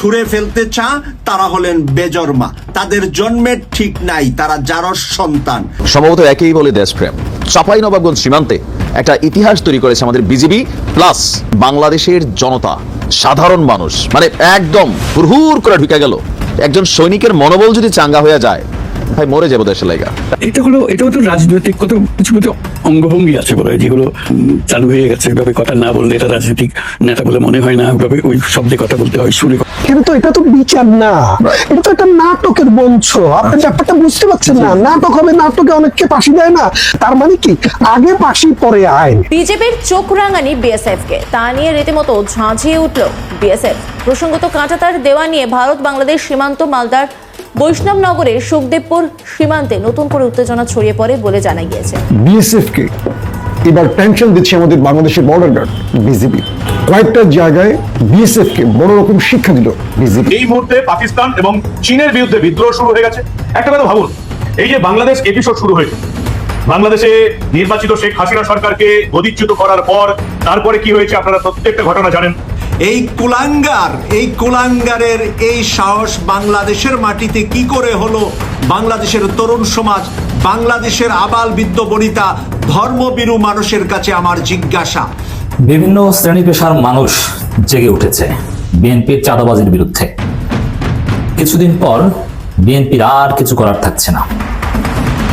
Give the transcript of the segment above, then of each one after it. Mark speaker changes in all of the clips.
Speaker 1: ছুঁড়ে ফেলতে চা তারা হলেন বেজর্মা। তাদের জন্মের ঠিক নাই, তারা জারস সন্তান।
Speaker 2: সম্ভবত একই বলে দেশপ্রেম। চাপাই নবাবগঞ্জ সীমান্তে একটা ইতিহাস তৈরি করেছে আমাদের বিজেপি প্লাস বাংলাদেশের জনতা, সাধারণ মানুষ। মানে একদম হুরহুর করে ঢুকে গেল। একজন সৈনিকের মনোবল যদি চাঙ্গা হয়ে যায় ভাই মরে যাব দেশের লাইগা।
Speaker 3: এটা হলো এটাও তো রাজনৈতিক কত কিছু কিছু অঙ্গভঙ্গি আছে বলে যেগুলো চালু হয়ে গেছে। এভাবে কথা না বললে এটা রাজনৈতিক নেতা বলে মনে হয় না। ওইভাবে ওই শব্দে কথা বলতে হয় সুরে
Speaker 4: কিন্তু এটা তো বিচার না। এটা তো একটা নাটকের মঞ্চ। আপনি ব্যাপারটা বুঝতে পারছেন না। নাটক হবে নাটকে অনেককে ফাঁসি দেয় না। তার মানে কি? আগে ফাঁসি পরে আইন।
Speaker 5: বিজেপির চোখ রাঙানি বিএসএফ কে তা নিয়ে রীতিমতো ঝাঁঝিয়ে উঠল বিএসএফ। প্রসঙ্গত কাঁটাতার দেওয়া নিয়ে ভারত বাংলাদেশ সীমান্ত মালদার বৈষ্ণবনগরের সুখদেবপুর সীমান্তে নতুন করে উত্তেজনা ছড়িয়ে পড়ে বলে জানা গিয়েছে।
Speaker 6: বিএসএফ কে এবার পেনশন দিচ্ছে আমাদের বাংলাদেশের বর্ডার গার্ড বিজিবি কয়েকটা জায়গায় বিএসএফ কে বড় রকম শিক্ষা দিল বিজিবি
Speaker 7: এই মুহূর্তে পাকিস্তান এবং চীনের বিরুদ্ধে বিদ্রোহ শুরু হয়ে গেছে। একটা কথা ভাবুন এই যে বাংলাদেশ এপিসোড শুরু হয়েছে বাংলাদেশে নির্বাচিত শেখ হাসিনা সরকারকে গদিচ্যুত করার পর তারপরে কি হয়েছে আপনারা প্রত্যেকটা ঘটনা জানেন।
Speaker 1: এই কুলাঙ্গার, এই কুলাঙ্গারের এই সাহস বাংলাদেশের মাটিতে কি করে হলো? বাংলাদেশের তরুণ সমাজ, বাংলাদেশের আবাল বৃদ্ধ বনিতা ধর্মবিরু মানুষের কাছে আমার জিজ্ঞাসা।
Speaker 8: বিভিন্ন শ্রেণি পেশার মানুষ জেগে উঠেছে বিএনপির চাঁদাবাজির বিরুদ্ধে। কিছুদিন পর বিএনপির আর কিছু করার থাকছে না।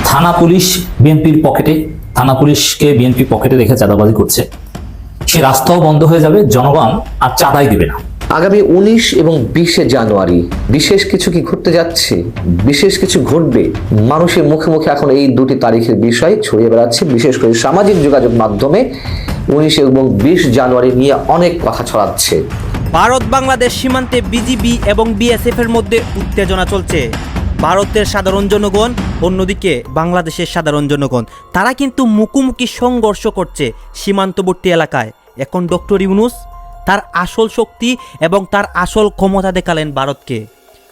Speaker 8: থানা পুলিশ বিএনপির পকেটে, থানা পুলিশকে বিএনপি পকেটে রেখে চাঁদাবাজি করছে। সে রাস্তাও বন্ধ হয়ে যাবে জনগণ আর চাঁদাই দিবে না।
Speaker 9: আগামী উনিশ এবং বিশে জানুয়ারি বিশেষ কিছু কি ঘটতে যাচ্ছে? বিশেষ কিছু ঘটবে? মানুষের মুখে মুখে এখন এই দুটি তারিখের বিষয় ছড়িয়ে বেড়াচ্ছে। বিশেষ করে সামাজিক যোগাযোগ মাধ্যমে উনিশ এবং বিশ জানুয়ারি নিয়ে অনেক কথা ছড়াচ্ছে।
Speaker 10: ভারত বাংলাদেশ সীমান্তে বিজিবি এবং বিএসএফ এর মধ্যে উত্তেজনা চলছে। ভারতের সাধারণ জনগণ অন্যদিকে বাংলাদেশের সাধারণ জনগণ তারা কিন্তু মুখোমুখি সংঘর্ষ করছে সীমান্তবর্তী এলাকায়। এখন ডক্টর ইউনুস তার আসল শক্তি এবং তার আসল ক্ষমতা দেখালেন ভারতকে।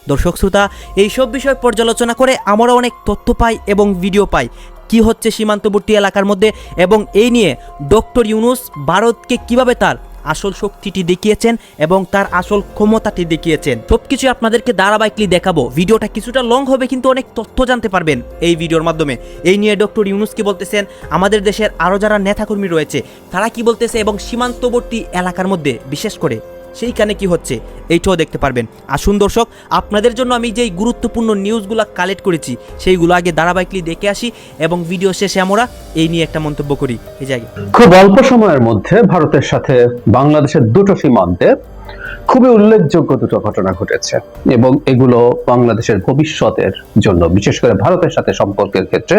Speaker 10: দর্শক শ্রোতা, এইসব বিষয় পর্যালোচনা করে আমরা অনেক তথ্য পাই এবং ভিডিও পাই। কি হচ্ছে সীমান্তবর্তী এলাকার মধ্যে এবং এই নিয়ে ডক্টর ইউনুস ভারতকে কীভাবে তার আসল শক্তিটি দেখিয়েছেন এবং তার আসল ক্ষমতাটি দেখিয়েছেন। সবকিছু আপনাদেরকে ধারাবাহিকলি দেখাবো। ভিডিওটা কিছুটা লং হবে, কিন্তু অনেক তথ্য জানতে পারবেন এই ভিডিওর মাধ্যমে। এই নিয়ে ডক্টর ইউনুস কি বলতেছেন, আমাদের দেশের আরও যারা নেতাকর্মী রয়েছে, তারা কি বলতেছে এবং সীমান্তবর্তী এলাকার মধ্যে, বিশেষ করে সেইখানে কি হচ্ছে এইটাও দেখতে পারবেন। আসুন দর্শক, আপনাদের জন্য আমি যেই গুরুত্বপূর্ণ নিউজগুলো কালেক্ট করেছি, সেইগুলো আগে ধারাবাহিকলি দেখে আসি এবং ভিডিও শেষে আমরা এই নিয়ে একটা মন্তব্য করি। এই জায়গায়।
Speaker 11: খুব অল্প সময়ের মধ্যে ভারতের সাথে বাংলাদেশের দুটো সীমান্তে খুবই উল্লেখযোগ্য দুটো ঘটনা ঘটেছে এবং এগুলো বাংলাদেশের ভবিষ্যতের জন্য, বিশেষ করে ভারতের সাথে সম্পর্কের ক্ষেত্রে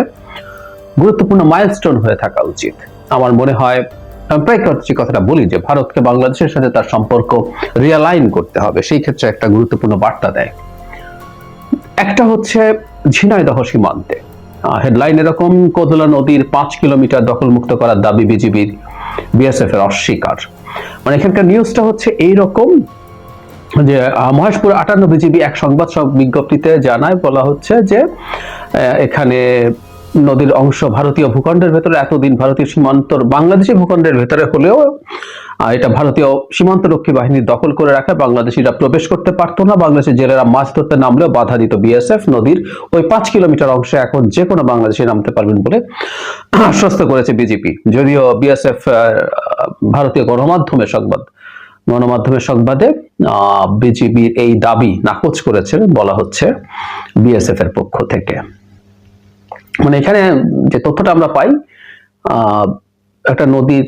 Speaker 11: গুরুত্বপূর্ণ মাইলস্টোন হয়ে থাকা উচিত। আমার মনে হয় প্রায় কথাটা বলি যে ভারতকে বাংলাদেশের সাথে তার সম্পর্ক রিয়ালাইন করতে হবে, সেই ক্ষেত্রে একটা গুরুত্বপূর্ণ বার্তা দেয়। একটা হচ্ছে ঝিনাইদহ সীমান্তে। হেডলাইন এরকম, কোদলা নদীর পাঁচ কিলোমিটার দখলমুক্ত করার দাবি বিজিবির বিএসএফ এর অস্বীকার। মানে এখানকার নিউজটা হচ্ছে এই রকম যে মহেশপুর আটান্ন বিজিবি এক সংবাদ সব বিজ্ঞপ্তিতে জানায়, বলা হচ্ছে যে এখানে নদীর অংশ ভারতীয় ভূখণ্ডের ভেতরে। এতদিন ভারতীয় সীমান্তর বাংলাদেশি ভূখণ্ডের ভেতরে হলেও এটা ভারতীয় সীমান্তরক্ষী বাহিনী দখল করে রাখে। বাংলাদেশিরা প্রবেশ করতে পারতো না। বাংলাদেশের জেলেরা মাছ ধরতে নামলেও বাধা দিত বিএসএফ নদীর ওই পাঁচ কিলোমিটার অংশে। এখন যে কোনো বাংলাদেশি নামতে পারবেন বলে আশ্বস্ত করেছে বিজেপি। যদিও বিএসএফ ভারতীয় গণমাধ্যমের সংবাদ, গণমাধ্যমের সংবাদে বিজিবির এই দাবি নাকচ করেছে বলা হচ্ছে বিএসএফ এর পক্ষ থেকে। মানে এখানে যে তথ্যটা আমরা পাই একটা নদীর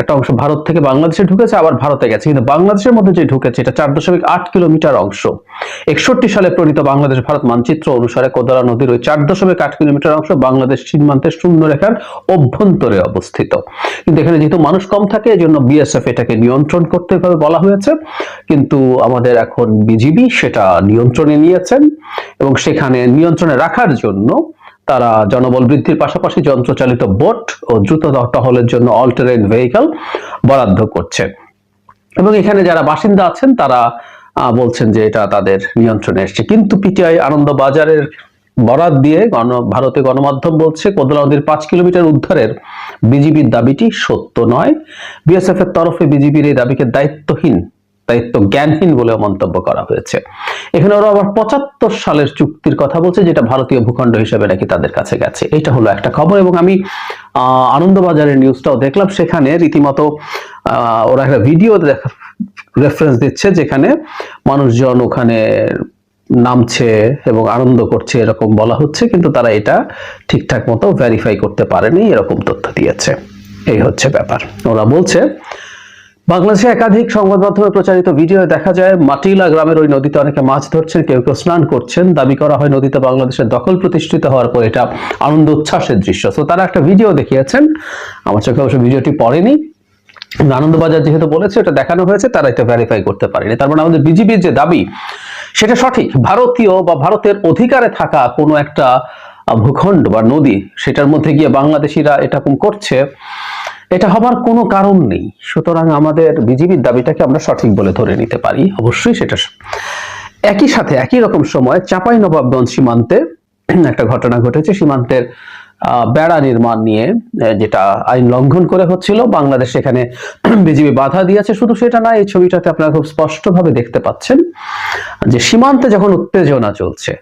Speaker 11: একটা অংশ ভারত থেকে বাংলাদেশে ঢুকেছে, আবার ভারতে গেছে। কিন্তু বাংলাদেশের মধ্যে যে ঢুকেছে, এটা চার দশমিক আট কিলোমিটার অংশ। একষট্টি সালে প্রণীত বাংলাদেশ ভারত মানচিত্র অনুসারে কোদারা নদীর ওই চার দশমিক আট কিলোমিটার অংশ বাংলাদেশ সীমান্তের শূন্য রেখার অভ্যন্তরে অবস্থিত। কিন্তু এখানে যেহেতু মানুষ কম থাকে, এই জন্য বিএসএফ এটাকে নিয়ন্ত্রণ করতে ভাবে বলা হয়েছে। কিন্তু আমাদের এখন বিজিবি সেটা নিয়ন্ত্রণে নিয়েছেন এবং সেখানে নিয়ন্ত্রণে রাখার জন্য তারা জনবল বৃদ্ধির পাশাপাশি যন্ত্রচালিত বোট ও দ্রুত টহলের জন্য অল্টারেট ভেহিকল বরাদ্দ করছে। এবং এখানে যারা বাসিন্দা আছেন, তারা বলছেন যে এটা তাদের নিয়ন্ত্রণে এসছে। কিন্তু পিটিআই আনন্দ বাজারের বরাদ দিয়ে গণ, ভারতে গণমাধ্যম বলছে, কোদলা নদীর পাঁচ কিলোমিটার উদ্ধারের বিজিবির দাবিটি সত্য নয়। বিএসএফ এর তরফে বিজিবির এই দাবিকে দায়িত্বহীন দায়িত্ব জ্ঞানহীন বলে মন্তব্য করা হয়েছে। এখানে ওরা আবার পঁচাত্তর সালের চুক্তির কথা বলছে, যেটা ভারতীয় ভূখণ্ড হিসেবে নাকি তাদের কাছে গেছে। এটা হলো একটা খবর এবং আমি আনন্দবাজারের নিউজটাও দেখলাম। সেখানে রীতিমতো ওরা একটা ভিডিও রেফারেন্স দিচ্ছে যেখানে মানুষজন ওখানে নামছে এবং আনন্দ করছে, এরকম বলা হচ্ছে। কিন্তু তারা এটা ঠিকঠাক মতো ভেরিফাই করতে পারেনি, এরকম তথ্য দিয়েছে। এই হচ্ছে ব্যাপার। ওরা বলছে বাংলাদেশে একাধিক সংবাদ মাধ্যমে প্রচারিত ভিডিও দেখা যায়, মাটিলা গ্রামের ওই নদীতে অনেকে মাছ ধরছেন, কেউ কেউ স্নান করছেন। দাবি করা হয় নদীতে বাংলাদেশের দখল প্রতিষ্ঠিত হওয়ার পর এটা আনন্দ উচ্ছ্বাসের দৃশ্য। তো তারা একটা ভিডিও দেখিয়েছেন। আমার চোখে অবশ্য ভিডিওটি পড়েনি। আনন্দবাজার যেহেতু বলেছে, এটা দেখানো হয়েছে, তারা এটা ভেরিফাই করতে পারেনি। তার মানে আমাদের বিজেপির যে দাবি, সেটা সঠিক। ভারতীয় বা ভারতের অধিকারে থাকা কোনো একটা ভূখণ্ড বা নদী, সেটার মধ্যে গিয়ে বাংলাদেশিরা এরকম করছে। এটা হবার কোনো কারণ নেই। সুতরাং আমাদের বিজেপির দাবিটাকে আমরা সঠিক বলে ধরে নিতে পারি। অবশ্যই সেটা একই সাথে একই রকম সময় চাপাই নবাবগঞ্জ সীমান্তে একটা ঘটনা ঘটেছে। সীমান্তের বেড়া নির্মাণ নিয়ে যেটা আইন লঙ্ঘন করে হচ্ছিল। বাংলাদেশ সেখানে বিজেপি বাধা দিয়েছে। শুধু সেটা না, এই ছবিটাতে আপনারা খুব স্পষ্টভাবে দেখতে পাচ্ছেন যে সীমান্তে যখন উত্তেজনা চলছে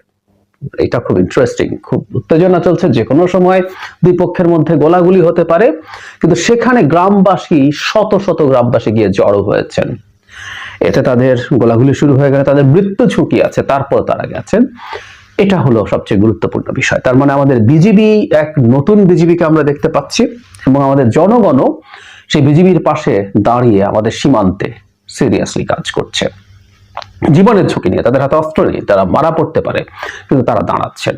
Speaker 11: এটা খুব ইন্টারেস্টিং খুব উত্তেজনা চলছে যে কোনো সময় দুই পক্ষের মধ্যে গোলাগুলি হতে পারে, কিন্তু সেখানে গ্রামবাসী শত শত গ্রামবাসী গিয়ে জড়ো হয়েছেন। এতে তাদের গোলাগুলি শুরু হয়ে গেলে তাদের মৃত্যু ঝুঁকি আছে, তারপর তারা গেছেন। এটা হলো সবচেয়ে গুরুত্বপূর্ণ বিষয়। তার মানে আমাদের বিজিবি এক নতুন বিজিবিকে আমরা দেখতে পাচ্ছি এবং আমাদের জনগণও সেই বিজিবির পাশে দাঁড়িয়ে আমাদের সীমান্তে সিরিয়াসলি কাজ করছে। জীবনের ঝুঁকি নিয়ে, তাদের হাতে অস্ত্র নেই তারা মারা পড়তে পারে, কিন্তু তারা দাঁড়াচ্ছেন।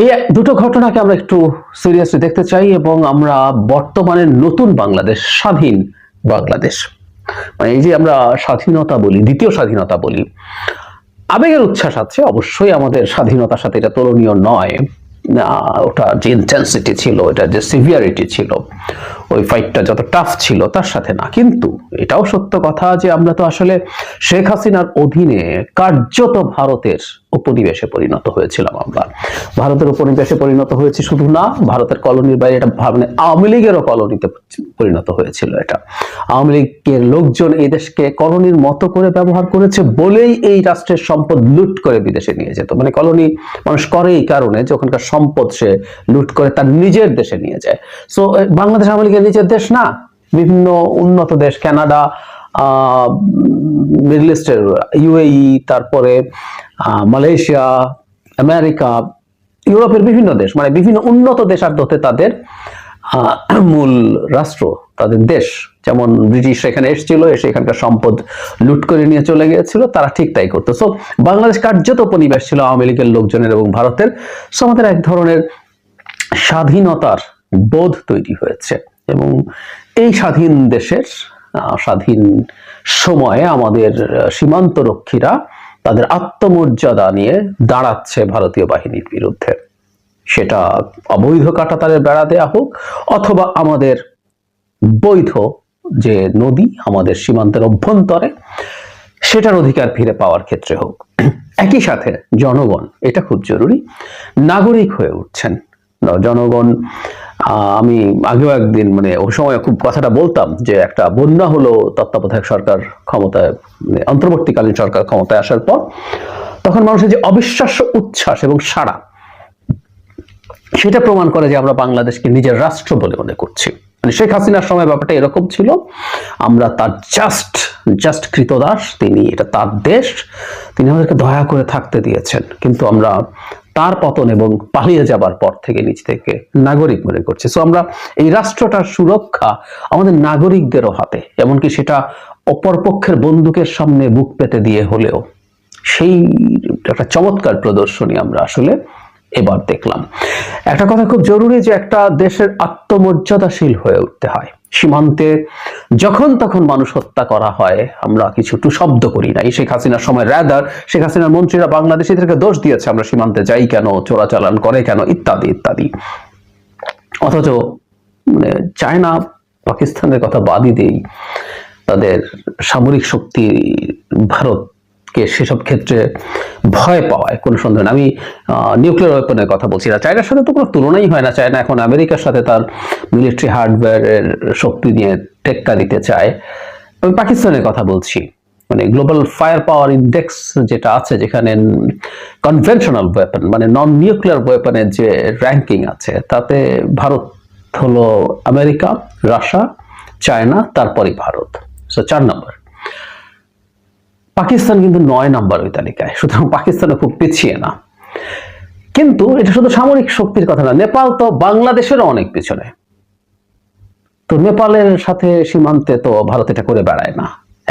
Speaker 11: এই দুটো ঘটনাকে আমরা একটু সিরিয়াসলি দেখতে চাই এবং আমরা বর্তমানে নতুন বাংলাদেশ, স্বাধীন বাংলাদেশ। মানে এই যে আমরা স্বাধীনতা বলি, দ্বিতীয় স্বাধীনতা বলি, আবেগের উচ্ছ্বাস আছে, অবশ্যই আমাদের স্বাধীনতার সাথে এটা তুলনীয় নয়। ওটা যে ইন্টেন্সিটি ছিল এটা যে সিভিয়ারিটি ছিল ওই ফাইটটা যত টাফ ছিল তার সাথে না। কিন্তু এটাও সত্য কথা যে আমরা তো আসলে শেখ হাসিনার অধীনে কার্যত ভারতের উপনিবেশে পরিণত হয়েছিলাম আমরা। ভারতের উপনিবেশে পরিণত হয়েছে শুধু না, ভারতের কলোনির বাইরে এটা মানে আওয়ামী লীগেরও কলোনিতে পরিণত হয়েছিল এটা। আওয়ামী লীগের লোকজন এই দেশকে কলোনির মতো করে ব্যবহার করেছে বলেই এই রাষ্ট্রের সম্পদ লুট করে বিদেশে নিয়ে যেত। মানে কলোনি মানুষ করে এই কারণে যে ওখানকার সম্পদ সে লুট করে তার নিজের দেশে নিয়ে যায়। সো বাংলাদেশ আওয়ামী লীগের নিজের দেশ না বিভিন্ন উন্নত দেশ কানাডা মিডল ইস্টের ইউএই তারপরে মালয়েশিয়া আমেরিকা ইউরোপের বিভিন্ন দেশ মানে বিভিন্ন উন্নত দেশার্থতে তাদের আহ, মূল রাষ্ট্র তাদের দেশ। যেমন ব্রিটিশ এখানে এসেছিল এসে এখানকার সম্পদ লুট করে নিয়ে চলে গিয়েছিল তারা ঠিক তাই করতো। সো বাংলাদেশ কার্যত উপনিবেশ ছিল আওয়ামী লীগের লোকজনের এবং ভারতের। সো আমাদের এক ধরনের স্বাধীনতার বোধ তৈরি হয়েছে। এবং এই স্বাধীন দেশের স্বাধীন সময়ে আমাদের সীমান্ত রক্ষীরা তাদের আত্মমর্যাদা নিয়ে দাঁড়াচ্ছে ভারতীয় বাহিনীর বিরুদ্ধে। সেটা অবৈধ কাটাতারের বেড়া দেয়া হোক, অথবা আমাদের বৈধ যে নদী আমাদের সীমান্তের অভ্যন্তরে, সেটার অধিকার ফিরে পাওয়ার ক্ষেত্রে হোক। একই সাথে জনগণ, এটা খুব জরুরি, নাগরিক হয়ে উঠছেন। জনগণ আমি আগেও একদিন মানে ওই সময় খুব কথাটা বলতাম যে একটা বন্যা হলো তত্ত্বাবধায়ক সরকার ক্ষমতায় মানে অন্তর্বর্তীকালীন সরকার ক্ষমতায় আসার পর, তখন মানুষের যে অবিশ্বাস্য উচ্ছ্বাস এবং সাড়া, সেটা প্রমাণ করে যে আমরা বাংলাদেশকে নিজের রাষ্ট্র বলে মনে করছি। মানে শেখ হাসিনার সময় ব্যাপারটা এরকম ছিল, আমরা তার জাস্ট জাস্ট কৃতদাস, তিনি এটা তার দেশ, তিনি আমাদেরকে দয়া করে থাকতে দিয়েছেন। কিন্তু আমরা তার পতন এবং পালিয়ে যাবার পর থেকে নিজ থেকে নাগরিক মনে করছি। সো আমরা এই রাষ্ট্রটার সুরক্ষা আমাদের নাগরিকদেরও হাতে, এমনকি সেটা অপরপক্ষের বন্দুকের সামনে বুক পেতে দিয়ে হলেও সেই একটা চমৎকার প্রদর্শনী আমরা আসলে এবার দেখলাম। একটা কথা খুব জরুরি যে একটা দেশের আত্মমর্যাদাশীল হয়ে উঠতে হয়। সীমান্তে যখন তখন মানুষ হত্যা করা হয়, আমরা কিছু টু শব্দ করি না এই শেখ হাসিনার সময় র্যাদার, শেখ হাসিনার মন্ত্রীরা বাংলাদেশিদেরকে দোষ দিয়েছে, আমরা সীমান্তে যাই কেন, চোরাচালান করে কেন, ইত্যাদি ইত্যাদি। অথচ মানে চায়না, পাকিস্তানের কথা বাদই দেই। তাদের সামরিক শক্তি ভারতকে সেসব ক্ষেত্রে ভয় পাওয়ায়, কোনো সন্দেহ। আমি নিউক্লিয়ার ওয়েপনের কথা বলছি না। চায়নার সাথে তো কোনো তুলনাই হয় না। চায়না এখন আমেরিকার সাথে তার মিলিটারি হার্ডওয়্যারের শক্তি নিয়ে টেক্কা দিতে চায়। আমি পাকিস্তানের কথা বলছি। মানে গ্লোবাল ফায়ার পাওয়ার ইন্ডেক্স যেটা আছে, যেখানে কনভেনশনাল ওয়েপন মানে নন নিউক্লিয়ার ওয়েপনের যে র্যাঙ্কিং আছে, তাতে ভারত হলো আমেরিকা, রাশিয়া, চায়না তারপরে ভারত। সো চার নম্বর পাকিস্তান কিন্তু নয় নাম্বার ওই তালিকায়, সুতরাং পাকিস্তানও খুব পিছিয়ে না। কিন্তু এটা শুধু সামরিক শক্তির কথা না, নেপাল তো বাংলাদেশেরও অনেক পিছনে। তো নেপালের সাথে সীমান্তে তো ভারত এটা করে বেড়ায় না।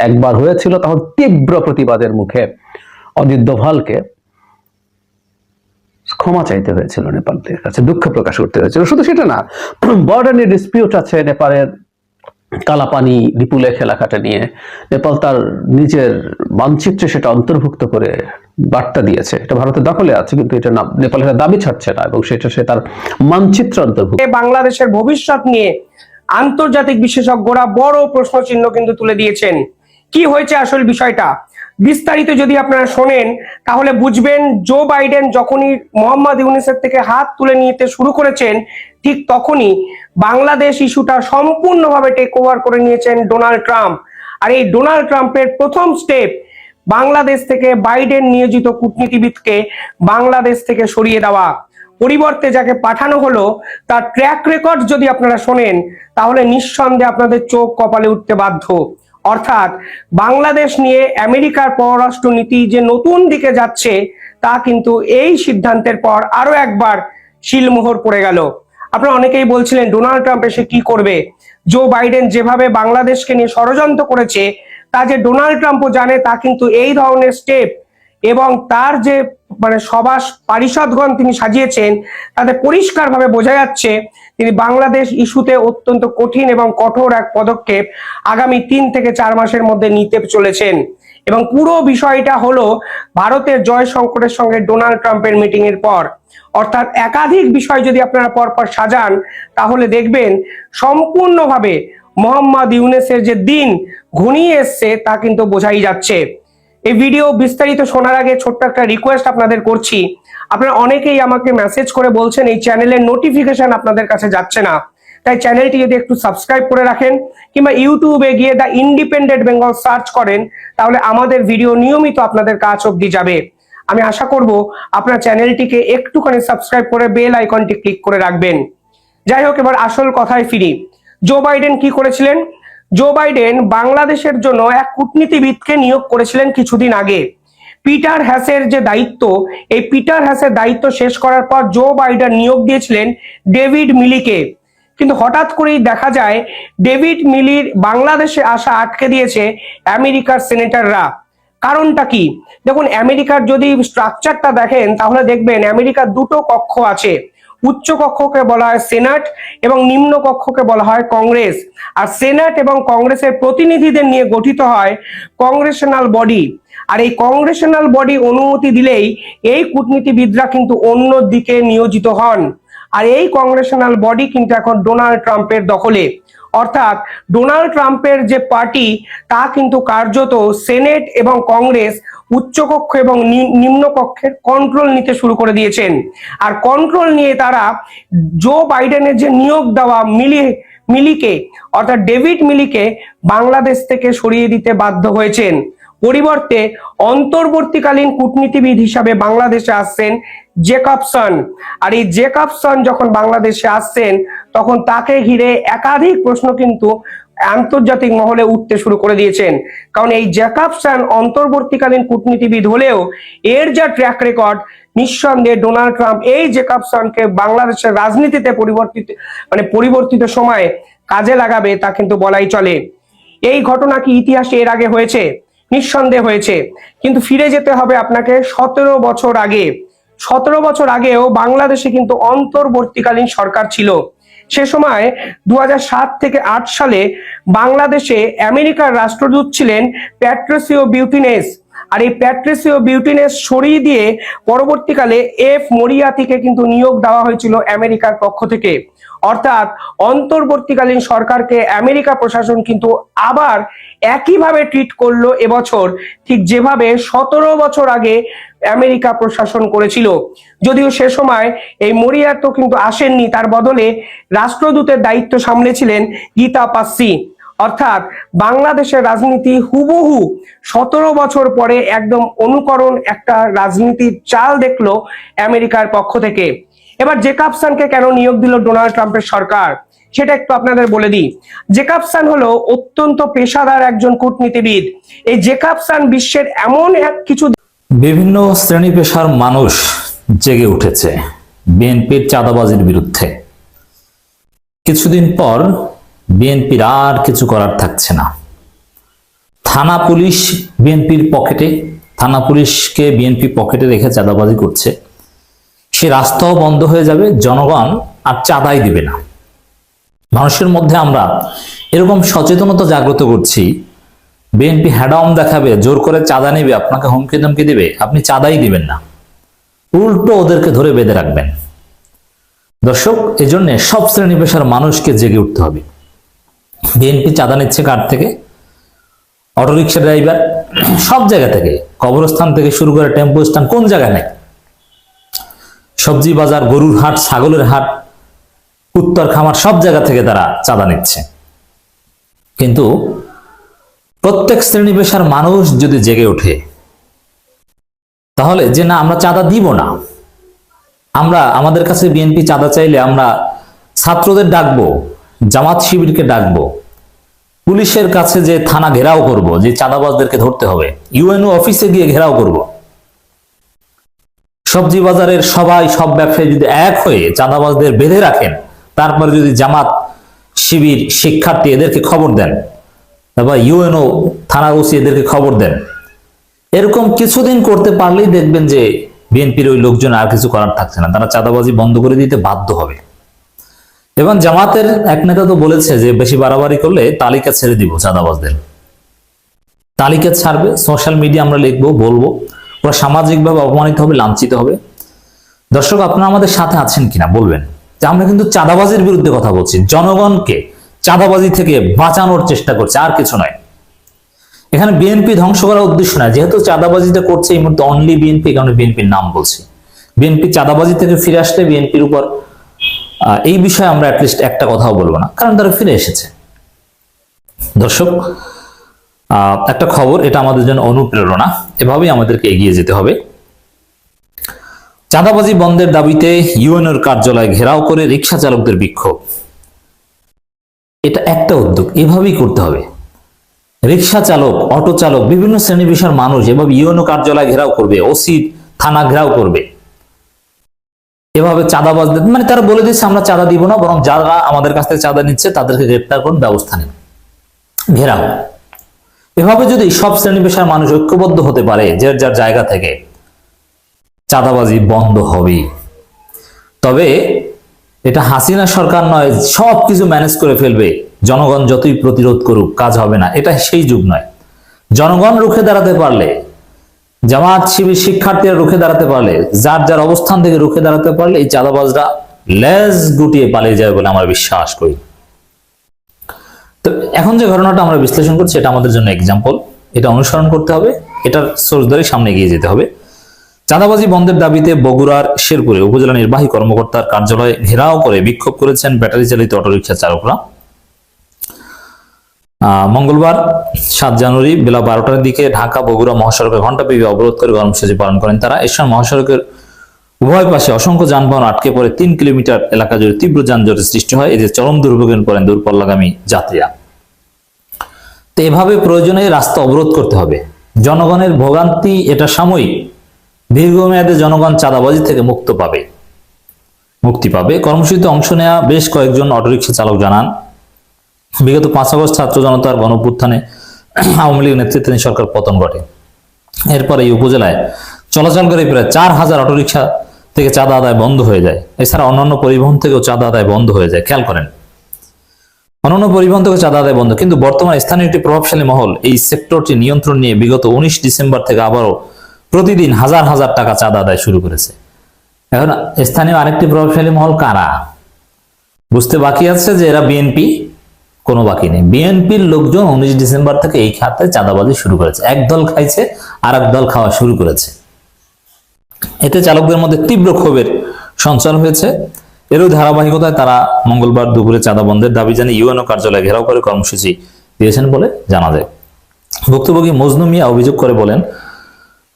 Speaker 11: একবার হয়েছিল তখন তীব্র প্রতিবাদের মুখে অজিত দোভালকে ক্ষমা চাইতে হয়েছিল নেপালের কাছে, দুঃখ প্রকাশ করতে হয়েছিল। শুধু সেটা না, বর্ডার নিয়ে ডিসপিউট আছে নেপালের কালাপানি খেলা এলাকাটা নিয়ে নেপাল তার নিজের মানচিত্রে সেটা অন্তর্ভুক্ত করে বার্তা দিয়েছে। এটা ভারতের দখলে আছে, কিন্তু এটা নেপালের দাবি ছাড়ছে না এবং সেটা সে তার মানচিত্র অন্তর্ভুক্ত।
Speaker 12: বাংলাদেশের ভবিষ্যৎ নিয়ে আন্তর্জাতিক বিশেষজ্ঞরা বড় প্রশ্ন চিহ্ন কিন্তু তুলে দিয়েছেন। কি হয়েছে আসল বিষয়টা? বিস্তারিত যদি আপনারা শোনেন, তাহলে বুঝবেন জো বাইডেন যখনই মোহাম্মদ ইউনিসের থেকে হাত তুলে নিতে শুরু করেছেন, ঠিক তখনই বাংলাদেশ ইস্যুটা সম্পূর্ণভাবে টেক ওভার করে নিয়েছেন ডোনাল্ড ট্রাম্প আর এই ডোনাল্ড ট্রাম্পের প্রথম স্টেপ বাংলাদেশ থেকে বাইডেন নিয়োজিত কূটনীতিবিদকে বাংলাদেশ থেকে সরিয়ে দেওয়া। পরিবর্তে যাকে পাঠানো হলো, তার ট্র্যাক রেকর্ড যদি আপনারা শোনেন, তাহলে নিঃসন্দেহে আপনাদের চোখ কপালে উঠতে বাধ্য। অর্থাৎ বাংলাদেশ নিয়ে আমেরিকার পররাষ্ট্র নীতি যে নতুন দিকে যাচ্ছে, তা কিন্তু এই সিদ্ধান্তের পর আরও একবার শিলমোহর পড়ে গেল। আপনারা অনেকেই বলছিলেন, ডোনাল্ড ট্রাম্প এসে কি করবে? জো বাইডেন যেভাবে বাংলাদেশকে নিয়ে ষড়যন্ত্র করেছে, তা যে ডোনাল্ড ট্রাম্পও জানে, তা কিন্তু এই ধরনের স্টেপ এবং তার যে মানে সভা পারিষদগণ তিনি সাজিয়েছেন, তাতে পরিষ্কারভাবে বোঝা যাচ্ছে তিনি বাংলাদেশ ইস্যুতে অত্যন্ত কঠিন এবং কঠোর এক পদক্ষেপ আগামী তিন থেকে চার মাসের মধ্যে নিতে চলেছেন। এবং পুরো বিষয়টা হলো ভারতের জয় সংকটের সঙ্গে ডোনাল্ড ট্রাম্পের মিটিং এর পর। অর্থাৎ একাধিক বিষয় যদি আপনারা পরপর সাজান, তাহলে দেখবেন সম্পূর্ণভাবে মোহাম্মদ ইউনেসের যে দিন ঘনিয়ে এসছে তা কিন্তু বোঝাই যাচ্ছে। এই ভিডিও বিস্তারিত শোনার আগে ছোট্ট একটা রিকোয়েস্ট আপনাদের করছি। আপনারা অনেকেই আমাকে মেসেজ করে বলছেন, এই চ্যানেলের নোটিফিকেশন আপনাদের কাছে যাচ্ছে না। তাই চ্যানেলটি যদি একটু সাবস্ক্রাইব করে রাখেন, কিংবা ইউটিউবে গিয়ে দ্য ইন্ডিপেন্ডেন্ট বেঙ্গল সার্চ করেন, তাহলে আমাদের ভিডিও নিয়মিত আপনাদের কাছ অব্দি যাবে। আমি আশা করব আপনার চ্যানেলটিকে একটুখানি সাবস্ক্রাইব করে বেল আইকনটি ক্লিক করে রাখবেন। যাই হোক, এবার আসল কথায় ফিরি। জো বাইডেন কি করেছিলেন? জো বাইডেন বাংলাদেশের জন্য এক কূটনীতিবিদকে নিয়োগ করেছিলেন কিছুদিন আগে। পিটার হ্যাসের যে দায়িত্ব, এই পিটার হ্যাসের দায়িত্ব শেষ করার পর জো বাইডেন নিয়োগ দিয়েছিলেন ডেভিড মিলিকে কিন্তু হঠাৎ করেই দেখা যায় ডেভিড মিলির বাংলাদেশে আসা আটকে দিয়েছে আমেরিকার সেনেটররা। কারণটা কি? দেখুন, আমেরিকার যদি স্ট্রাকচারটা দেখেন, তাহলে দেখবেন আমেরিকার দুটো কক্ষ আছে। উচ্চ কক্ষকে বলা হয় সেনাট এবং নিম্ন কক্ষকে বলা হয় কংগ্রেস। আর সেনাট এবং কংগ্রেসের প্রতিনিধিদের নিয়ে গঠিত হয় কংগ্রেশনাল বডি। আর এই কংগ্রেশনাল বডি অনুমতি দিলেই এই কূটনীতিবিদরা কিন্তু অন্য দিকে নিয়োজিত হন। আর এই কংগ্রেশনাল বডি কিন্তু এখন ডোনাল্ড ট্রাম্পের দখলে। অর্থাৎ ডোনাল্ড ট্রাম্পের যে পার্টি, তা কিন্তু কার্যত সেনেট এবং কংগ্রেস উচ্চকক্ষ এবং নিম্নকক্ষের কন্ট্রোল নিতে শুরু করে দিয়েছেন। আর কন্ট্রোল নিয়ে তারা জো বাইডেনের যে নিয়োগ দেওয়া মিলি, মিলিকে, অর্থাৎ ডেভিড মিলিকে বাংলাদেশ থেকে সরিয়ে দিতে বাধ্য হয়েছেন। পরিবর্তে অন্তর্বর্তীকালীন কূটনীতিবিদ হিসাবে বাংলাদেশে আসছেন জেকবসন আর এই জেকবসন যখন বাংলাদেশে আসছেন, তখন তাকে ঘিরে একাধিক প্রশ্ন কিন্তু আন্তর্জাতিক মহলে উঠতে শুরু করে দিয়েছেন। কারণ এই জ্যাকাবসান অন্তর্বর্তীকালীন কূটনীতিবিদ হলেও এর যা ট্র্যাক রেকর্ড নিঃসন্দেহে ডোনাল্ড ট্রাম্প এই জেকবসনকে বাংলাদেশের রাজনীতিতে পরিবর্তিত মানে পরিবর্তিত সময়ে কাজে লাগাবে তা কিন্তু বলাই চলে। এই ঘটনা কি ইতিহাসে এর আগে হয়েছে? নিঃসন্দেহ হয়েছে। কিন্তু ফিরে যেতে হবে আপনাকে সতেরো বছর আগে। সতেরো বছর আগেও বাংলাদেশে কিন্তু অন্তর্বর্তীকালীন সরকার ছিল। সে সময় দু হাজার সাত থেকে আট সালে বাংলাদেশে আমেরিকার রাষ্ট্রদূত ছিলেন প্যাট্রোসিও বিউটিনেস আর এই প্যাট্রিসিও বিউটিনের সরিয়ে দিয়ে পরবর্তীকালে এফ মরিয়াতিকে কিন্তু নিয়োগ দেওয়া হয়েছিল আমেরিকার পক্ষ থেকে। অর্থাৎ অন্তর্বর্তীকালীন সরকারকে আমেরিকা প্রশাসন কিন্তু আবার একইভাবে ট্রিট করল এবছর। ঠিক যেভাবে সতেরো বছর আগে আমেরিকা প্রশাসন করেছিল। যদিও সে সময় এই মরিয়া তো কিন্তু আসেননি, তার বদলে রাষ্ট্রদূতের দায়িত্ব সামলেছিলেন গীতা পাসি। অর্থাৎ বাংলাদেশের রাজনীতি হুবহু সতেরো বছর পরে একদম অনুকরণ একটা রাজনীতির চাল দেখল আমেরিকার পক্ষ থেকে। এবার জেকাবসানকে কেন নিয়োগ দিল ডোনাল্ড ট্রাম্পের সরকার? সেটা একটু আপনাদের বলে দিই। জেকাবসান হলো অত্যন্ত পেশাদার একজন কূটনীতিবিদ। এই জেকাবসান বিশ্বের এমন এক কিছু
Speaker 8: বিভিন্ন শ্রেণি পেশার মানুষ জেগে উঠেছে বিএনপির চাঁদাবাজির বিরুদ্ধে। কিছুদিন পর বিএনপির আর কিছু করার থাকছে না। থানা পুলিশ বিএনপির পকেটে, থানা পুলিশকে বিএনপি পকেটে রেখে চাঁদাবাজি করছে। সে রাস্তাও বন্ধ হয়ে যাবে, জনগণ আর চাঁদাই দিবে না। মানুষের মধ্যে আমরা এরকম সচেতনতা জাগ্রত করছি, বিএনপি হ্যাডাম দেখাবে, জোর করে চাঁদা নেবে, আপনাকে হুমকি ধমকি দিবে, আপনি চাঁদাই দিবেন না। উল্টো ওদেরকে ধরে বেঁধে রাখবেন। দর্শক, এজন্য সব শ্রেণি পেশার মানুষকে জেগে উঠতে হবে। বিএনপি চাঁদা নিচ্ছে কার থেকে? অটোরিকশা ড্রাইভার, সব জায়গা থেকে। কবরস্থান থেকে শুরু করে টেম্পো স্থান কোন জায়গায় নেই? সবজি বাজার, গরুর হাট, ছাগলের হাট, উত্তর খামার, সব জায়গা থেকে তারা চাঁদা নিচ্ছে। কিন্তু প্রত্যেক শ্রেণি পেশার মানুষ যদি জেগে ওঠে, তাহলে যে না আমরা চাঁদা দিব না। আমরা, আমাদের কাছে বিএনপি চাঁদা চাইলে আমরা ছাত্রদের ডাকবো। জামাত শিবিরকে ডাকবো। পুলিশের কাছে যে থানা ঘেরাও করব, যে চাঁদাবাজদেরকে ধরতে হবে, ইউএনও অফিসে গিয়ে ঘেরাও করব। সবজি বাজারের সবাই, সব ব্যবসায়ী যদি এক হয়ে চাঁদাবাজদের বেঁধে রাখেন, তারপরে যদি জামাত শিবির শিক্ষার্থী এদেরকে খবর দেন, তারপর ইউএনও থানা ওসি এদেরকে খবর দেন, এরকম কিছুদিন করতে পারলেই দেখবেন যে বিএনপির ওই লোকজন আর কিছু করার থাকছে না। তারা চাঁদাবাজি বন্ধ করে দিতে বাধ্য হবে। এবং জামাতের এক নেতা তো বলেছে যে বেশি বাড়াবাড়ি করলে তালিকা ছেড়ে দিব চাঁদাবাজদের। তালিকা ছাড়বে সোশ্যাল মিডিয়া আমরা লিখব, বলব। ওরা সামাজিকভাবে অপমানিত হবে, লাঞ্ছিত হবে। দর্শক, আপনারা আমাদের সাথে আছেন কিনা বলবেন। যে আমরা কিন্তু চাঁদাবাজির বিরুদ্ধে কথা বলছি। জনগণকে চাঁদাবাজি থেকে বাঁচানোর চেষ্টা করছে, আর কিছু নয়। এখানে বিএনপি ধ্বংস করার উদ্দেশ্য না যেহেতু চাঁদাবাজিটা করছে, এই মুহূর্তে অনলি বিএনপি কারণে বিএনপির নাম বলছি। বিএনপি চাঁদাবাজি থেকে ফিরে আসলে বিএনপির উপর এই বিষয়ে আমরা অ্যাটলিস্ট একটা কথাও বলব না। কারণ তারা ফিরে এসেছে। দর্শক একটা খবর, এটা আমাদের জন্য অনুপ্রেরণা। এভাবেই আমাদেরকে এগিয়ে যেতে হবে। চাঁদাবাজি বন্ধের দাবিতে ইউএনএর কার্যালয় ঘেরাও করে রিক্সা চালকদের বিক্ষোভ। এটা একটা উদ্যোগ, এভাবেই করতে হবে। রিক্সা চালক, অটো চালক, বিভিন্ন শ্রেণি পেশার মানুষ এভাবে ইউএনও কার্যালয় ঘেরাও করবে, ওসি থানা ঘেরাও করবে। এভাবে চাঁদাবাজদের মানে তারা বলে দিচ্ছে আমরা চাঁদা দিব না, বরং যারা আমাদের কাছ থেকে চাঁদা নিচ্ছে, তাদেরকে গ্রেপ্তার করুন, ব্যবস্থা নিন। ঘেরাও। এভাবে যদি সব শ্রেণি পেশার মানুষ ঐক্যবদ্ধ হতে পারে, যে যার জায়গা থেকে চাঁদাবাজি বন্ধ হবে তবে এটা হাসিনা সরকার নয় সব কিছু ম্যানেজ করে ফেলবে। জনগণ যতই প্রতিরোধ করুক, কাজ হবে না। এটা সেই যুগ নয়। জনগণ রুখে দাঁড়াতে পারলে জামাত শিবির শিক্ষার্থীরা রুখে দাঁড়াতে পারলে, যার যার অবস্থান থেকে রুখে দাঁড়াতে পারলে এই চাঁদাবাজরা লেজ গুটিয়ে পালিয়ে যাবে বলে আমরা বিশ্বাস করি। তো এখন যে ঘটনাটা আমরা বিশ্লেষণ করছি, এটা আমাদের জন্য এক্সাম্পল এটা অনুসরণ করতে হবে, এটার সোর্স ধরে সামনে এগিয়ে যেতে হবে। চাঁদাবাজি বন্ধের দাবিতে বগুড়ার শেরপুরে উপজেলা নির্বাহী কর্মকর্তার কার্যালয়ে ঘেরাও করে বিক্ষোভ করেছেন ব্যাটারি চালিত অটোরিকশা চালকরা। মঙ্গলবার সাত জানুয়ারি বেলা বারোটার দিকে ঢাকা বগুড়া মহাসড়কে ঘণ্টাব্যাপী অবরোধ করে কর্মসূচি পালন করেন তারা। এ সময় মহাসড়কের উভয় পাশে অসংখ্য যানবাহন আটকে পড়ে তিন কিলোমিটার এলাকা জুড়ে তীব্র যানজটের সৃষ্টি হয়। এতে চরম দুর্ভোগে পড়েন দূরপল্লাগামী যাত্রীরা। তো এভাবে প্রয়োজনে রাস্তা অবরোধ করতে হবে। জনগণের ভোগান্তি এটা সাময়িক। দীর্ঘমেয়াদে জনগণ চাঁদাবাজি থেকে মুক্ত পাবে। মুক্তি পাবে। কর্মসূচিতে অংশ নেওয়া বেশ কয়েকজন অটোরিকশা চালক জানান বিগত পাঁচ আগস্ট ছাত্র জনতার গণপুত্থানে আওয়ামী লীগ নেতৃত্বাধীন সরকার পতন ঘটে। এরপর এই উপজেলায় চলাচলকারী প্রায় চার হাজার অটোরিকশা থেকে চাঁদা আদায় বন্ধ হয়ে যায়। এছাড়া অন্যান্য পরিবহন থেকেও চাঁদা আদায় বন্ধ হয়ে যায়। খেয়াল করেন। অন্যান্য পরিবহন থেকে চাঁদা আদায় বন্ধ। কিন্তু বর্তমানে স্থানীয় একটি প্রভাবশালী মহল এই সেক্টরটি নিয়ন্ত্রণ নিয়ে বিগত উনিশ ডিসেম্বর থেকে আবারও প্রতিদিন হাজার হাজার টাকা চাঁদা আদায় শুরু করেছে। এখন স্থানীয় আরেকটি প্রভাবশালী মহল কারা? বুঝতে বাকি আছে যে এরা বিএনপি কোনো বাকি নেই। বিএনপির লোকজন উনিশ ডিসেম্বর থেকে এই খাতে চাঁদাবাজি শুরু করেছে। এক দল খাইছে আর এক দল খাওয়া শুরু করেছে। এতে চালকদের মধ্যে তীব্র ক্ষোভের সঞ্চার হয়েছে। এরও ধারাবাহিকতায় তারা মঙ্গলবার দুপুরে চাঁদা বন্ধের দাবি জানিয়ে ইউএনও কার্যালয়ে ঘেরাও করে কর্মসূচি দিয়েছেন বলে জানা যায়। ভুক্তভোগী মজনু মিয়া অভিযোগ করে বলেন,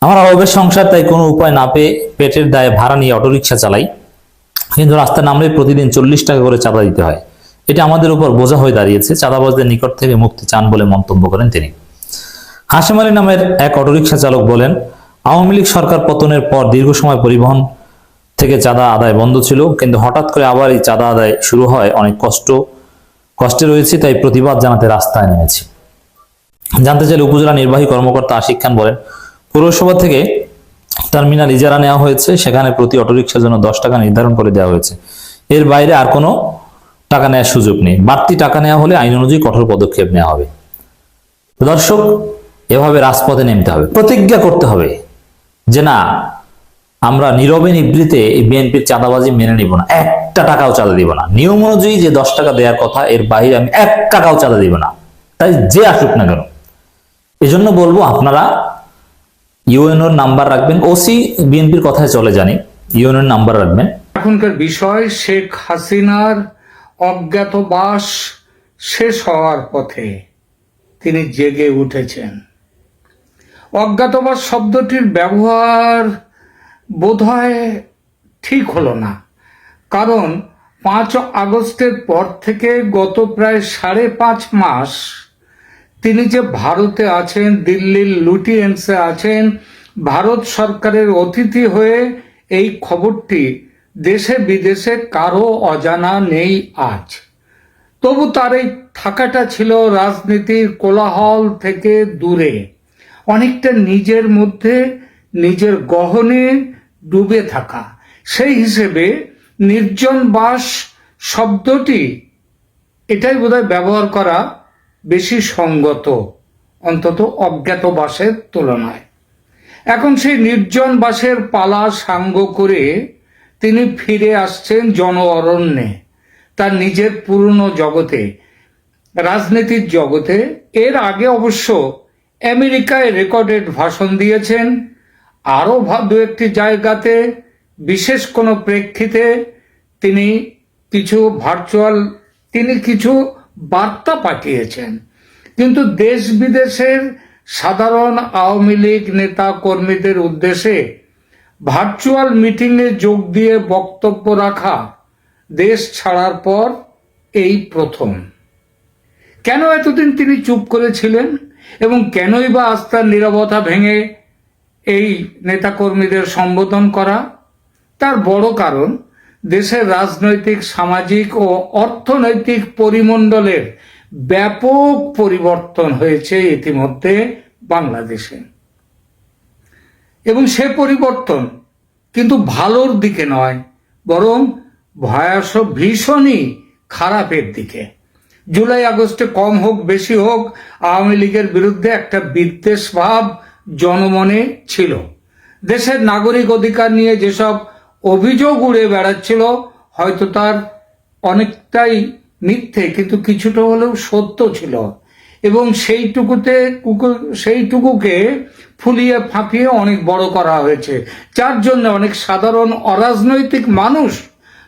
Speaker 8: আমার অভাবের সংসার, তাই কোনো উপায় না পেয়ে পেটের দায়ে ভাড়া নিয়ে অটোরিকশা চালাই। কিন্তু রাস্তা নামলে প্রতিদিন চল্লিশ টাকা করে চাঁদা দিতে হয়। এটা আমাদের উপর বোঝা হয়ে দাঁড়িয়েছে, চাঁদাবাজদের নিকট থেকে মুক্তি চান বলে মন্তব্য করেন তিনি। হাসিম আলী নামের এক অটোরিকশা চালক বলেন, আওয়ামী লীগ সরকার পতনের পর দীর্ঘ সময় পরিবহন থেকে চাঁদা আদায় বন্ধ ছিল, কিন্তু হঠাৎ করে আবার এই চাঁদা আদায় শুরু হয়, অনেক কষ্ট, কষ্টে রয়েছে, তাই প্রতিবাদ জানাতে রাস্তায় নেমেছি। জানতে চাইলে উপজেলা নির্বাহী কর্মকর্তা আশিক খান বলেন, পৌরসভা থেকে টার্মিনাল ইজারা নেওয়া হয়েছে, সেখানে প্রতি অটোরিকশার জন্য দশ টাকা নির্ধারণ করে দেওয়া হয়েছে। এর বাইরে আর কোনো টাকা নেওয়ার সুযোগ নেই। বাড়তি টাকা নেওয়া হলে আইন অনুযায়ী কঠোর পদক্ষেপ নেওয়া হবে। দর্শক, এভাবে রাজপথে নেমতে হবে, প্রতিজ্ঞা করতে হবে যে না, আমরা নীরবে নিবৃতে বিএনপির চাঁদাবাজি মেনে নিব না, একটা টাকাও চাঁদা দিব না। নিয়ম অনুযায়ী যে দশ টাকা দেওয়ার কথা, এর বাইরে আমি এক টাকাও চাঁদা দিব না। তাই যে আসুক না কেন, এজন্য বলব আপনারা ইউএনওর নাম্বার রাখবেন। ওসি বিএনপির কথায় চলে জানি, ইউএনওর নাম্বার রাখবেন।
Speaker 13: এখনকার বিষয়, শেখ হাসিনার অজ্ঞাতবাস শেষ হওয়ার পথে তিনি জেগে উঠেছেন। অজ্ঞাতবাস শব্দটির ব্যবহার বোধহয় ঠিক হলো না, কারণ পাঁচ আগস্টের পর থেকে গত প্রায় সাড়ে পাঁচ মাস তিনি যে ভারতে আছেন, দিল্লির লুটিয়েন্সে আছেন, ভারত সরকারের অতিথি হয়ে এই খবরটি দেশে বিদেশে কারও অজানা নেই আজ। তবু তার এই থাকাটা ছিল রাজনীতির কোলাহল থেকে দূরে। অনেকটা নিজের মধ্যে, নিজের গহনে ডুবে থাকা। সেই হিসেবে নির্জন বাস শব্দটি, এটাই বোধহয় ব্যবহার করা বেশি সঙ্গত, অন্তত অজ্ঞাতবাসের তুলনায়। এখন সেই নির্জন বাসের পালা সাঙ্গ করে তিনি ফিরে আসছেন জন অরণ্যে তার নিজের পুরনো জগতে, রাজনীতির জগতে। এর আগে অবশ্য আমেরিকায় রেকর্ডেড ভাষণ দিয়েছেন। আরও দু একটি জায়গাতে, বিশেষ কোনো প্রেক্ষিতে তিনি কিছু ভার্চুয়াল তিনি কিছু বার্তা পাঠিয়েছেন। কিন্তু দেশ বিদেশের সাধারণ আওয়ামী লীগ নেতা কর্মীদের উদ্দেশ্যে ভার্চুয়াল মিটিংয়ে যোগ দিয়ে বক্তব্য রাখা দেশ ছাড়ার পর এই প্রথম। কেন এতদিন তিনি চুপ করেছিলেন এবং কেনই বা আস্থার নিরবতা ভেঙে এই নেতাকর্মীদের সম্বোধন করা? তার বড় কারণ, দেশের রাজনৈতিক, সামাজিক ও অর্থনৈতিক পরিমণ্ডলের ব্যাপক পরিবর্তন হয়েছে ইতিমধ্যে বাংলাদেশে। এবং সে পরিবর্তন, কিন্তু ভালোর দিকে নয়, বরং ভয়াস ভীষণই খারাপের দিকে। জুলাই আগস্টে কম হোক, বেশি হোক, আওয়ামী লীগের বিরুদ্ধে একটা বিদ্বেষ ভাব জনমনে ছিল। দেশের নাগরিক অধিকার নিয়ে যেসব অভিযোগ উড়ে বেড়াচ্ছিল, হয়তো তার অনেকটাই মিথ্যে, কিন্তু কিছুটা হলেও সত্য ছিল। এবং সেইটুকুতে কুকু- সেইটুকুকে ফুলিয়ে ফাঁপিয়ে অনেক বড় করা হয়েছে। যার জন্য অনেক সাধারণ অরাজনৈতিক মানুষ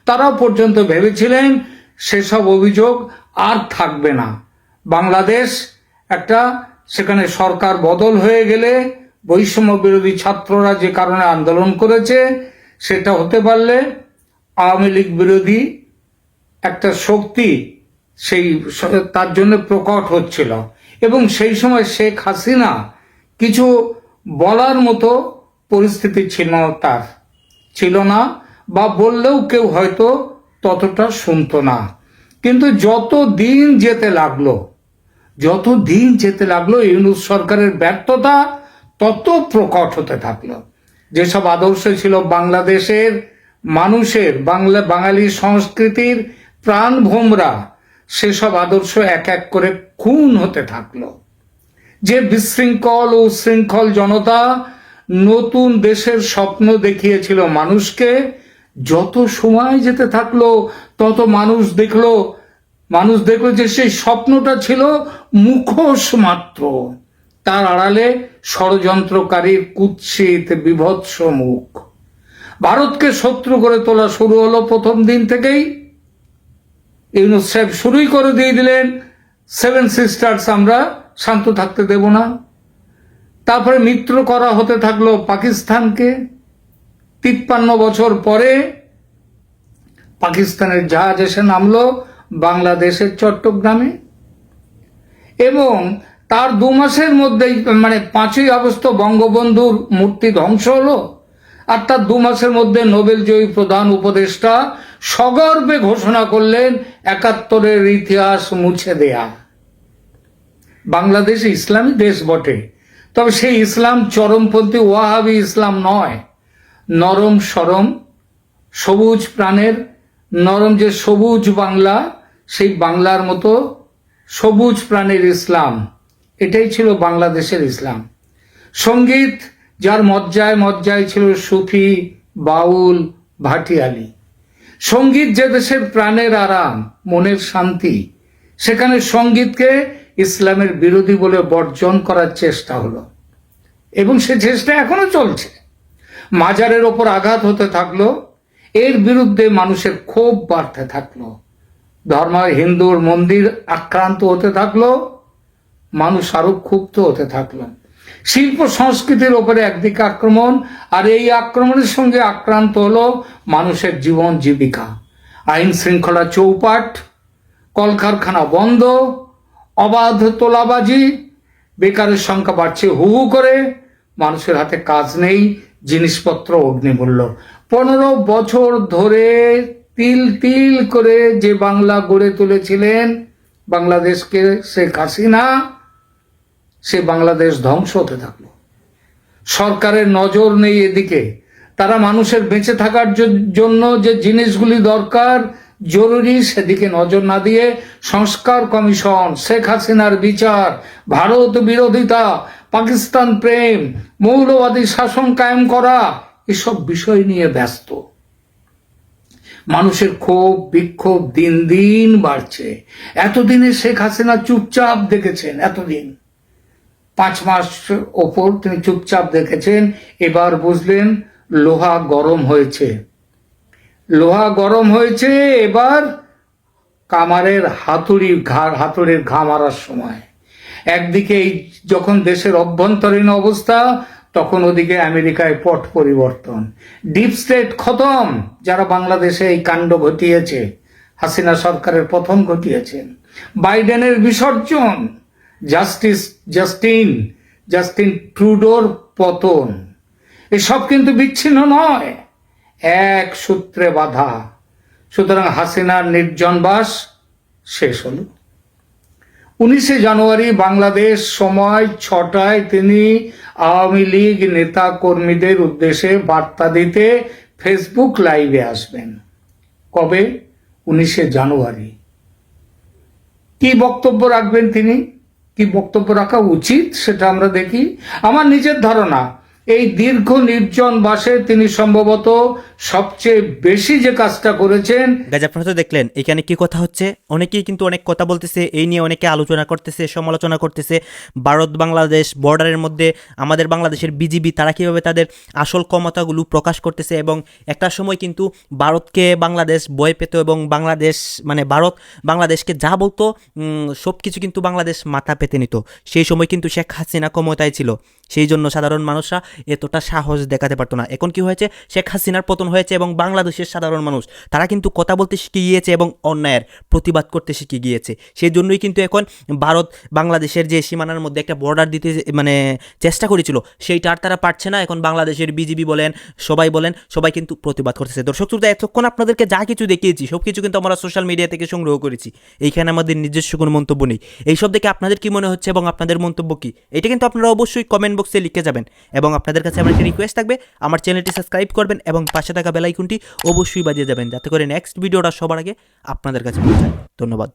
Speaker 13: তারাও পর্যন্ত ভেবেছিলেন সেসব অভিযোগ আর থাকবে না। বাংলাদেশ একটা সেখানে সরকার বদল হয়ে গেলে বৈষম্য বিরোধী ছাত্ররা যে কারণে আন্দোলন করেছে, সেটা হতে পারলে আওয়ামী লীগ বিরোধী একটা শক্তি সেই তার জন্য প্রকট হচ্ছিল। এবং সেই সময় শেখ হাসিনা কিছু বলার মতো পরিস্থিতি ছিল না তার। ছিল না বা বললেও কেউ হয়তো ততটা শুনতো না। কিন্তু যত দিন যেতে লাগল যত দিন যেতে লাগল, ইউনুস সরকারের ব্যর্থতা তত প্রকট হতে থাকল। যেসব আদর্শ ছিল বাংলাদেশের মানুষের, বাংলা, বাঙালি সংস্কৃতির প্রাণ ভোমরা সেসব আদর্শ এক এক করে খুন হতে থাকল। যে বিশৃঙ্খল ও উশৃঙ্খল জনতা নতুন দেশের স্বপ্ন দেখিয়েছিল মানুষকে, যত সময় যেতে থাকল, তত মানুষ দেখল মানুষ দেখল যে সেই স্বপ্নটা ছিল মুখোশ মাত্র। তার আড়ালে ষড়যন্ত্রকারীর কুৎসিত বিভৎস মুখ। ভারতকে শত্রু করে তোলা শুরু হলো প্রথম দিন থেকেই। ইউনুস সাহেব শুরুই করে দিয়ে দিলেন, সেভেন সিস্টার্স আমরা শান্ত থাকতে দেব না। তারপরে মিত্র করা হতে থাকল পাকিস্তানকে। তিপ্পান্ন বছর পরে পাকিস্তানের জাহাজ এসে নামলো বাংলাদেশের চট্টগ্রামে। এবং তার দু মাসের মধ্যেই মানে পাঁচই আগস্ট বঙ্গবন্ধুর মূর্তি ধ্বংস হলো। আর তার দু মাসের মধ্যে নোবেল জয়ী প্রধান উপদেষ্টা সগর্বে ঘোষণা করলেন, একাত্তরের ইতিহাস মুছে দেয়া। বাংলাদেশ ইসলামী দেশ বটে। তবে সেই ইসলাম চরমপন্থী ওয়াহাবি ইসলাম নয়। নরম সরম, সবুজ প্রাণের, নরম যে সবুজ বাংলা, সেই বাংলার মতো সবুজ প্রাণের ইসলাম। এটাই ছিল বাংলাদেশের ইসলাম। সংগীত, যার মজ্জায় মজ্জায় ছিল সুফি, বাউল, ভাটিয়ালি। সংগীত যে দেশের প্রাণের আরাম, মনের শান্তি, সেখানে সঙ্গীতকে ইসলামের বিরোধী বলে বর্জন করার চেষ্টা হলো। এবং সে চেষ্টা এখনও চলছে। মাজারের ওপর আঘাত হতে থাকল, এর বিরুদ্ধে মানুষের ক্ষোভ বাড়তে থাকল। ধর্ম হিন্দুর মন্দির আক্রান্ত হতে থাকল, মানুষ আরও ক্ষুব্ধ হতে থাকল। শিল্প সংস্কৃতির ওপরে একদিকে আক্রমণ, আর এই আক্রমণের সঙ্গে আক্রান্ত হলো মানুষের জীবন জীবিকা। আইন শৃঙ্খলা চৌপাট, কলকারখানা বন্ধ অবাধ তোলাবাজি, বেকারের সংখ্যা বাড়ছে হু হু করে, মানুষের হাতে কাজ নেই, জিনিসপত্র, অগ্নিমূল্য। পনেরো বছর ধরে তিল তিল করে যে বাংলা গড়ে তুলেছিলেন বাংলাদেশকে শেখ হাসিনা, সে বাংলাদেশ ধ্বংস হতে থাকল। সরকারের নজর নেই এদিকে। তারা মানুষের বেঁচে থাকার জন্য যে জিনিসগুলি দরকার জরুরি সেদিকে নজর না দিয়ে সংস্কার কমিশন, শেখ হাসিনার বিচার, ভারত বিরোধিতা, পাকিস্তান প্রেম, মৌলবাদী শাসন কায়েম করা, এসব বিষয় নিয়ে ব্যস্ত। মানুষের ক্ষোভ, বিক্ষোভ দিন দিন বাড়ছে। এতদিনে শেখ হাসিনা চুপচাপ দেখেছেন, এতদিন। পাঁচ মাস ওপর তিনি চুপচাপ দেখেছেন, এবার বুঝলেন লোহা গরম হয়েছে। লোহা গরম হয়েছে, এবার কামারের হাতুড়ি ঘা, হাতুড়ির ঘা মারার সময়। একদিকে এই যখন দেশের অভ্যন্তরীণ অবস্থা, তখন ওদিকে আমেরিকায় পট পরিবর্তন। ডিপ স্টেট খতম, যারা বাংলাদেশে এই কাণ্ড ঘটিয়েছে, হাসিনা সরকারের প্রথম ঘটিয়েছেন। বাইডেনের বিসর্জন, জাস্টিস, জাস্টিন জাস্টিন ট্রুডোর পতন। এসব কিন্তু বিচ্ছিন্ন নয়। এক সূত্রে বাধা। সুতরাং হাসিনার নির্জনবাস শেষ হল। উনিশে জানুয়ারি বাংলাদেশ সময় ছটায় তিনি আওয়ামী লীগ নেতা কর্মীদের উদ্দেশ্যে বার্তা দিতে ফেসবুক লাইভে আসবেন। কবে? উনিশে জানুয়ারি। কি বক্তব্য রাখবেন তিনি? কি বক্তব্য রাখা উচিত সেটা আমরা দেখি। আমার নিজের ধারণা এই দীর্ঘ নির্জন বাসে তিনি সম্ভবত সবচেয়ে বেশি যে কাজটা করেছেন
Speaker 10: গাজ তো দেখলেন, এখানে কি কথা হচ্ছে? অনেকেই কিন্তু অনেক কথা বলতেছে, এই নিয়ে অনেকে আলোচনা করতেছে, সমালোচনা করতেছে। ভারত, বাংলাদেশ বর্ডারের মধ্যে আমাদের বাংলাদেশের বিজিবি তারা কীভাবে তাদের আসল ক্ষমতাগুলো প্রকাশ করতেছে এবং একটা সময় কিন্তু ভারতকে বাংলাদেশ ভয় পেত এবং বাংলাদেশ মানে ভারত বাংলাদেশকে যা বলতো সব কিছু কিন্তু বাংলাদেশ মাথা পেতে নিত। সেই সময় কিন্তু শেখ হাসিনা ক্ষমতায় ছিল। সেই জন্য সাধারণ মানুষরা এতটা সাহস দেখাতে পারতো না। এখন কি হয়েছে? শেখ হাসিনার পতন হয়েছে এবং বাংলাদেশের সাধারণ মানুষ, তারা কিন্তু কথা বলতে শিখে গিয়েছে এবং অন্যায়ের প্রতিবাদ করতে শিখে গিয়েছে। সেই জন্যই কিন্তু এখন ভারত বাংলাদেশের যে সীমানার মধ্যে একটা বর্ডার দিতে মানে চেষ্টা করেছিল, সেইটা আর তারা পারছে না। এখন বাংলাদেশের বিজিবি বলেন, সবাই বলেন, সবাই কিন্তু প্রতিবাদ করতেছে। দর্শক শ্রোতা, এতক্ষণ আপনাদেরকে যা কিছু দেখিয়েছি সব কিছু কিন্তু আমরা সোশ্যাল মিডিয়া থেকে সংগ্রহ করেছি। এইখানে আমাদের নিজস্ব কোনো মন্তব্য নেই। এইসব দেখে আপনাদের কি মনে হচ্ছে এবং আপনাদের মন্তব্য কি? এটা কিন্তু আপনারা অবশ্যই কমেন্ট বক্সে লিখে যাবেন এবং আপনাদের কাছে আমার একটা রিকোয়েস্ট থাকবে, আমার চ্যানেলটি সাবস্ক্রাইব করবেন এবং পাশে থাকা বেলাইকনটি অবশ্যই বাজিয়ে যাবেন যাতে করে নেক্সট ভিডিওটা সবার আগে আপনাদের কাছে পৌঁছায়। ধন্যবাদ।